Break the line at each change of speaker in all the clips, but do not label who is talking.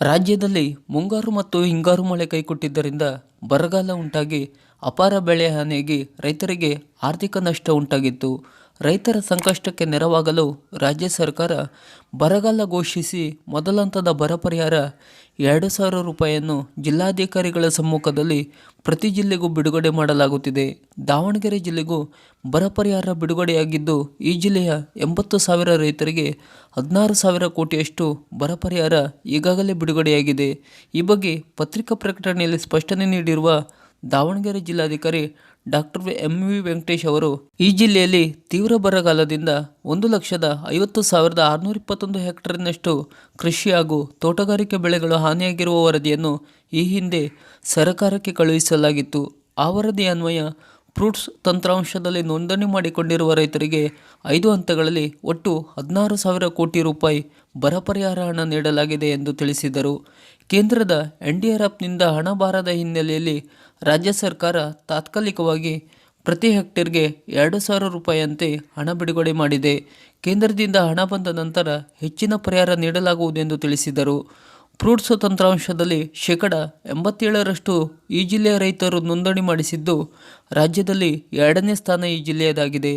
ರಾಜ್ಯದಲ್ಲಿ ಮುಂಗಾರು ಮತ್ತು ಹಿಂಗಾರು ಮಳೆ ಕೈಕೊಟ್ಟಿದ್ದರಿಂದ ಬರಗಾಲ ಉಂಟಾಗಿ ಅಪಾರ ಬೆಳೆ ಹಾನಿಯಾಗಿ ರೈತರಿಗೆ ಆರ್ಥಿಕ ನಷ್ಟ ಉಂಟಾಗಿತ್ತು. ರೈತರ ಸಂಕಷ್ಟಕ್ಕೆ ನೆರವಾಗಲು ರಾಜ್ಯ ಸರ್ಕಾರ ಬರಗಾಲ ಘೋಷಿಸಿ ಮೊದಲ ಹಂತದ ಬರ ಪರಿಹಾರ ಎರಡು ಸಾವಿರ ರೂಪಾಯಿಯನ್ನು ಜಿಲ್ಲಾಧಿಕಾರಿಗಳ ಸಮ್ಮುಖದಲ್ಲಿ ಪ್ರತಿ ಜಿಲ್ಲೆಗೂ ಬಿಡುಗಡೆ ಮಾಡಲಾಗುತ್ತಿದೆ. ದಾವಣಗೆರೆ ಜಿಲ್ಲೆಗೂ ಬರ ಪರಿಹಾರ ಬಿಡುಗಡೆಯಾಗಿದ್ದು, ಈ ಜಿಲ್ಲೆಯ ಎಂಬತ್ತು ಸಾವಿರ ರೈತರಿಗೆ ಹದಿನಾರು ಸಾವಿರ ಕೋಟಿಯಷ್ಟು ಬರ ಪರಿಹಾರ ಈಗಾಗಲೇ ಬಿಡುಗಡೆಯಾಗಿದೆ. ಈ ಬಗ್ಗೆ ಪತ್ರಿಕಾ ಪ್ರಕಟಣೆಯಲ್ಲಿ ಸ್ಪಷ್ಟನೆ ನೀಡಿರುವ ದಾವಣಗೆರೆ ಜಿಲ್ಲಾಧಿಕಾರಿ ಡಾಕ್ಟರ್ ಎಂ ವಿ ವೆಂಕಟೇಶ್ ಅವರು ಈ ಜಿಲ್ಲೆಯಲ್ಲಿ ತೀವ್ರ ಬರಗಾಲದಿಂದ ಒಂದು ಲಕ್ಷದ ಐವತ್ತು ಸಾವಿರದ ಆರುನೂರ ಇಪ್ಪತ್ತೊಂದು ಹೆಕ್ಟೇರ್ನಷ್ಟು ಕೃಷಿ ಹಾಗೂ ತೋಟಗಾರಿಕೆ ಬೆಳೆಗಳು ಹಾನಿಯಾಗಿರುವ ವರದಿಯನ್ನು ಈ ಹಿಂದೆ ಸರ್ಕಾರಕ್ಕೆ ಕಳುಹಿಸಲಾಗಿತ್ತು. ಆ ವರದಿ ಅನ್ವಯ ಫ್ರೂಟ್ಸ್ ತಂತ್ರಾಂಶದಲ್ಲಿ ನೋಂದಣಿ ಮಾಡಿಕೊಂಡಿರುವ ರೈತರಿಗೆ ಐದು ಹಂತಗಳಲ್ಲಿ ಒಟ್ಟು ಹದಿನಾರು ಸಾವಿರ ಕೋಟಿ ರೂಪಾಯಿ ಬರ ಪರಿಹಾರ ಹಣ ನೀಡಲಾಗಿದೆ ಎಂದು ತಿಳಿಸಿದರು. ಕೇಂದ್ರದ ಎನ್ ಡಿ ಆರ್ ಎಫ್ನಿಂದ ಹಣ ಬಾರದ ಹಿನ್ನೆಲೆಯಲ್ಲಿ ರಾಜ್ಯ ಸರ್ಕಾರ ತಾತ್ಕಾಲಿಕವಾಗಿ ಪ್ರತಿ ಹೆಕ್ಟೇರ್ಗೆ ಎರಡು ಸಾವಿರ ರೂಪಾಯಿಯಂತೆ ಹಣ ಬಿಡುಗಡೆ ಮಾಡಿದೆ. ಕೇಂದ್ರದಿಂದ ಹಣ ಬಂದ ನಂತರ ಹೆಚ್ಚಿನ ಪರಿಹಾರ ನೀಡಲಾಗುವುದೆಂದು ತಿಳಿಸಿದರು. ಫ್ರೂಟ್ಸ್ ತಂತ್ರಾಂಶದಲ್ಲಿ ಶೇಕಡ ಎಂಬತ್ತೇಳರಷ್ಟು ಈ ಜಿಲ್ಲೆಯ ರೈತರು ನೋಂದಣಿ ಮಾಡಿಸಿದ್ದು ರಾಜ್ಯದಲ್ಲಿ ಎರಡನೇ ಸ್ಥಾನ ಈ ಜಿಲ್ಲೆಯದಾಗಿದೆ.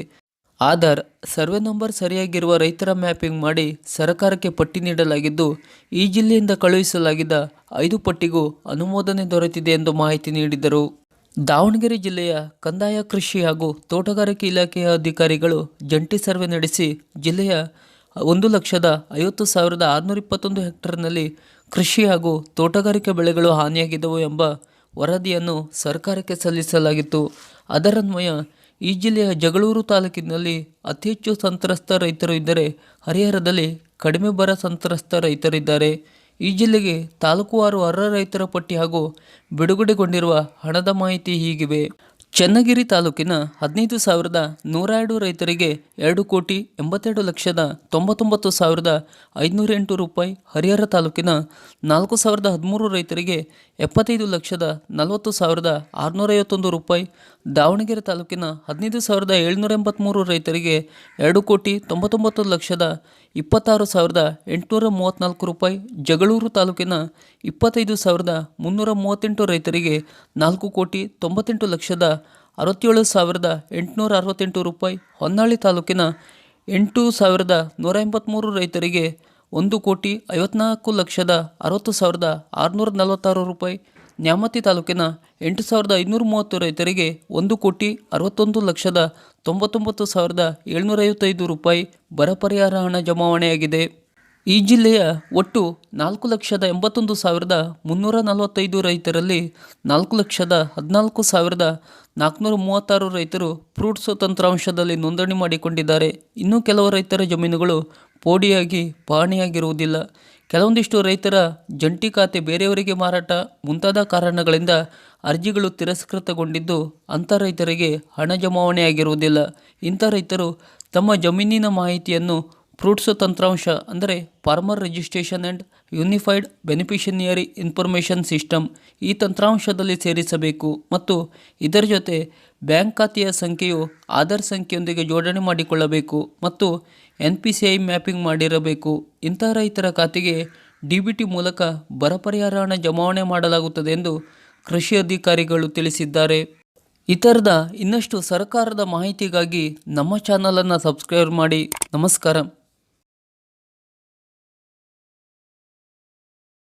ಆಧಾರ್, ಸರ್ವೆ ನಂಬರ್ ಸರಿಯಾಗಿರುವ ರೈತರ ಮ್ಯಾಪಿಂಗ್ ಮಾಡಿ ಸರ್ಕಾರಕ್ಕೆ ಪಟ್ಟಿ ನೀಡಲಾಗಿದ್ದು, ಈ ಜಿಲ್ಲೆಯಿಂದ ಕಳುಹಿಸಲಾಗಿದ್ದ ಐದು ಪಟ್ಟಿಗೂ ಅನುಮೋದನೆ ದೊರೆತಿದೆ ಎಂದು ಮಾಹಿತಿ ನೀಡಿದರು. ದಾವಣಗೆರೆ ಜಿಲ್ಲೆಯ ಕಂದಾಯ ಕೃಷಿ ಹಾಗೂ ತೋಟಗಾರಿಕೆ ಇಲಾಖೆಯ ಅಧಿಕಾರಿಗಳು ಜಂಟಿ ಸರ್ವೆ ನಡೆಸಿ ಜಿಲ್ಲೆಯ ಒಂದು ಲಕ್ಷದ ಐವತ್ತು ಸಾವಿರದ ಆರುನೂರ ಇಪ್ಪತ್ತೊಂದು ಹೆಕ್ಟೇರ್ನಲ್ಲಿ ಕೃಷಿ ಹಾಗೂ ತೋಟಗಾರಿಕೆ ಬೆಳೆಗಳು ಹಾನಿಯಾಗಿದ್ದವು ಎಂಬ ವರದಿಯನ್ನು ಸರ್ಕಾರಕ್ಕೆ ಸಲ್ಲಿಸಲಾಗಿತ್ತು. ಅದರನ್ವಯ ಈ ಜಿಲ್ಲೆಯ ಜಗಳೂರು ತಾಲೂಕಿನಲ್ಲಿ ಅತಿ ಹೆಚ್ಚು ಸಂತ್ರಸ್ತ ರೈತರು ಇದ್ದರೆ ಹರಿಹರದಲ್ಲಿ ಕಡಿಮೆ ಬರ ಸಂತ್ರಸ್ತ ರೈತರಿದ್ದಾರೆ. ಈ ಜಿಲ್ಲೆಗೆ ತಾಲೂಕುವಾರು ಅರ್ಹ ರೈತರ ಪಟ್ಟಿ ಹಾಗೂ ಬಿಡುಗಡೆಗೊಂಡಿರುವ ಹಣದ ಮಾಹಿತಿ ಹೀಗಿವೆ ಚನ್ನಗಿರಿ ತಾಲೂಕಿನ ಹದಿನೈದು ಸಾವಿರದ ನೂರ ಎರಡು ರೈತರಿಗೆ ಎರಡು ಕೋಟಿ ಎಂಬತ್ತೆರಡು ಲಕ್ಷದ ತೊಂಬತ್ತೊಂಬತ್ತು ಸಾವಿರದ ಐದುನೂರ ಎಂಟು ರೂಪಾಯಿ ಹರಿಹರ ತಾಲೂಕಿನ ನಾಲ್ಕು ಸಾವಿರದ ಹದಿಮೂರು ರೈತರಿಗೆ ಎಪ್ಪತ್ತೈದು ಲಕ್ಷದ ನಲವತ್ತು ಸಾವಿರದ ಆರುನೂರ ಐವತ್ತೊಂದು ರೂಪಾಯಿ, ದಾವಣಗೆರೆ ತಾಲೂಕಿನ ಹದಿನೈದು ಸಾವಿರದ ಏಳ್ನೂರ ಎಂಬತ್ತ್ಮೂರು ರೈತರಿಗೆ ಎರಡು ಕೋಟಿ ತೊಂಬತ್ತೊಂಬತ್ತು ಲಕ್ಷದ ಇಪ್ಪತ್ತಾರು ಸಾವಿರದ ಎಂಟುನೂರ ಮೂವತ್ತ್ನಾಲ್ಕು ರೂಪಾಯಿ, ಜಗಳೂರು ತಾಲೂಕಿನ ಇಪ್ಪತ್ತೈದು ಸಾವಿರದ ಮುನ್ನೂರ ಮೂವತ್ತೆಂಟು ರೈತರಿಗೆ ನಾಲ್ಕು ಕೋಟಿ ತೊಂಬತ್ತೆಂಟು ಲಕ್ಷದ ಅರವತ್ತೇಳು ಸಾವಿರದ ಎಂಟುನೂರ ಅರವತ್ತೆಂಟು ರೂಪಾಯಿ ಹೊನ್ನಾಳಿ ತಾಲೂಕಿನ ಎಂಟು ಸಾವಿರದ ನೂರ ಎಂಬತ್ತ್ಮೂರು ರೈತರಿಗೆ ಒಂದು ಕೋಟಿ ಐವತ್ನಾಲ್ಕು ಲಕ್ಷದ ಅರವತ್ತು ಸಾವಿರದ ಆರುನೂರ ನಲವತ್ತಾರು ರೂಪಾಯಿ. ನ್ಯಾಮತಿ ತಾಲೂಕಿನ ಎಂಟು ಸಾವಿರದ ಐನೂರ ಮೂವತ್ತು ರೈತರಿಗೆ ಒಂದು ಕೋಟಿ ಅರವತ್ತೊಂದು ಲಕ್ಷದ ತೊಂಬತ್ತೊಂಬತ್ತು ಸಾವಿರದ ಏಳ್ನೂರ ಐವತ್ತೈದು ರೂಪಾಯಿ ಬರ ಪರಿಹಾರ ಹಣ ಜಮಾವಣೆಯಾಗಿದೆ. ಈ ಜಿಲ್ಲೆಯ ಒಟ್ಟು ನಾಲ್ಕು ಲಕ್ಷದ ಎಂಬತ್ತೊಂದು ಸಾವಿರದ ಮುನ್ನೂರ ನಲವತ್ತೈದು ರೈತರಲ್ಲಿ ನಾಲ್ಕು ಲಕ್ಷದ ಹದಿನಾಲ್ಕು ಸಾವಿರದ ನಾಲ್ಕುನೂರ ಮೂವತ್ತಾರು ರೈತರು ಫ್ರೂಟ್ಸ್ ತಂತ್ರಾಂಶದಲ್ಲಿ ನೋಂದಣಿ ಮಾಡಿಕೊಂಡಿದ್ದಾರೆ. ಇನ್ನೂ ಕೆಲವು ರೈತರ ಜಮೀನುಗಳು ಪೋಡಿಯಾಗಿ ಪಹಣಿಯಾಗಿರುವುದಿಲ್ಲ ಕೆಲವೊಂದಿಷ್ಟು ರೈತರ ಜಂಟಿ ಖಾತೆ ಬೇರೆಯವರಿಗೆ ಮಾರಾಟ ಮುಂತಾದ ಕಾರಣಗಳಿಂದ ಅರ್ಜಿಗಳು ತಿರಸ್ಕೃತಗೊಂಡಿದ್ದು ಅಂಥ ರೈತರಿಗೆ ಹಣ ಜಮಾವಣೆಯಾಗಿರುವುದಿಲ್ಲ. ಇಂಥ ರೈತರು ತಮ್ಮ ಜಮೀನಿನ ಮಾಹಿತಿಯನ್ನು ಫ್ರೂಟ್ಸ್ ತಂತ್ರಾಂಶ ಅಂದರೆ farmer registration and unified beneficiary information system ಈ ತಂತ್ರಾಂಶದಲ್ಲಿ ಸೇರಿಸಬೇಕು ಮತ್ತು ಇದರ ಜೊತೆ ಬ್ಯಾಂಕ್ ಖಾತೆಯ ಸಂಖ್ಯೆಯು ಆಧಾರ್ ಸಂಖ್ಯೆಯೊಂದಿಗೆ ಜೋಡಣೆ ಮಾಡಿಕೊಳ್ಳಬೇಕು ಮತ್ತು N P C I mapping ಮಾಡಿರಬೇಕು. ಇಂತಹ ರೈತರ ಖಾತೆಗೆ ಡಿ ಬಿ ಟಿ ಮೂಲಕ ಬರ ಪರಿಹಾರ ಹಣ ಜಮಾವಣೆ ಮಾಡಲಾಗುತ್ತದೆ ಎಂದು ಕೃಷಿ ಅಧಿಕಾರಿಗಳು ತಿಳಿಸಿದ್ದಾರೆ. ಇತರದ ಇನ್ನಷ್ಟು ಸರ್ಕಾರದ ಮಾಹಿತಿಗಾಗಿ ನಮ್ಮ ಚಾನಲನ್ನು ಸಬ್ಸ್ಕ್ರೈಬ್ ಮಾಡಿ. ನಮಸ್ಕಾರ.